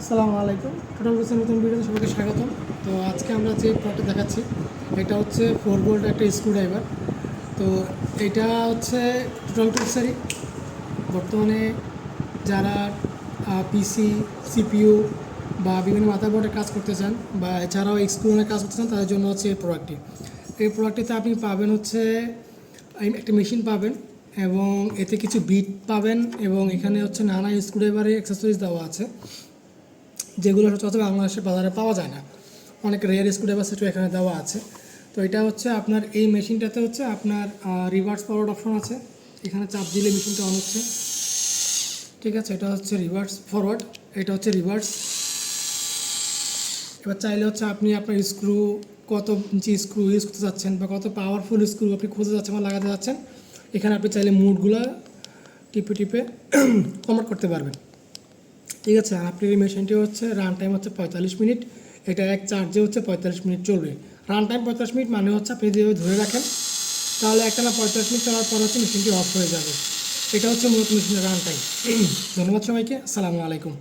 আসসালামু আলাইকুম। টোটাল কোর্সের নতুন ভিডিওতে সবাইকে স্বাগতম। তো আজকে আমরা যে প্রোডাক্টটা দেখাচ্ছি, এটা হচ্ছে ফোর বোল্ট একটা স্ক্রু ড্রাইভার তো এটা হচ্ছে টোটাল কোর্সেরই বর্তমানে যারা পিসি সিপিইউ বা বিভিন্ন মাদারবোর্ডে কাজ করতে চান বা এছাড়াও এক্সক্লুশনের কাজ করতে চান, তাদের জন্য হচ্ছে এই প্রোডাক্টটি এই প্রোডাক্টটিতে আপনি পাবেন হচ্ছে একটা মেশিন পাবেন এবং এতে কিছু বিট পাবেন এবং এখানে হচ্ছে নানা স্ক্রুড্রাইভারের অ্যাক্সেসরিজ দেওয়া আছে। যেগুলো সচরাচর বাংলাদেশের বাজারে পাওয়া যায় না। অনেক রেয়ার স্ক্রুড্রাইভার সেটও এখানে দেওয়া আছে। তো এটা হচ্ছে আপনার এই মেশিনটাতে হচ্ছে আপনার রিভার্স ফরওয়ার্ড অপশন আছে। এখানে চাপ দিলে মেশিনটা অন হচ্ছে। ঠিক আছে, এটা হচ্ছে রিভার্স ফরওয়ার্ড এটা হচ্ছে রিভার্স এবার চাইলে হচ্ছে আপনি আপনার স্ক্রু কত ইঞ্চি স্ক্রু ইউজ করতে চাচ্ছেন বা কত পাওয়ারফুল স্ক্রু আপনি খুঁজে যাচ্ছেন বা লাগাতে যাচ্ছেন, এখানে আপনি চাইলে মুডগুলো টিপে টিপে কনভার্ট করতে পারবেন। ঠিক আছে, আর আপনার এই মেশিনটি হচ্ছে রান টাইম হচ্ছে পঁয়তাল্লিশ মিনিট। এটা এক চার্জে হচ্ছে পঁয়তাল্লিশ মিনিট চলবে। রান টাইম পঁয়তাল্লিশ মিনিট মানে হচ্ছে আপনি যদি ধরে রাখেন, তাহলে একটা না পঁয়তাল্লিশ মিনিট চলার পর হচ্ছে মেশিনটি অফ হয়ে যাবে। এটা হচ্ছে মূলত মেশিনের রান টাইম ধন্যবাদ সবাইকে। আসসালামু আলাইকুম।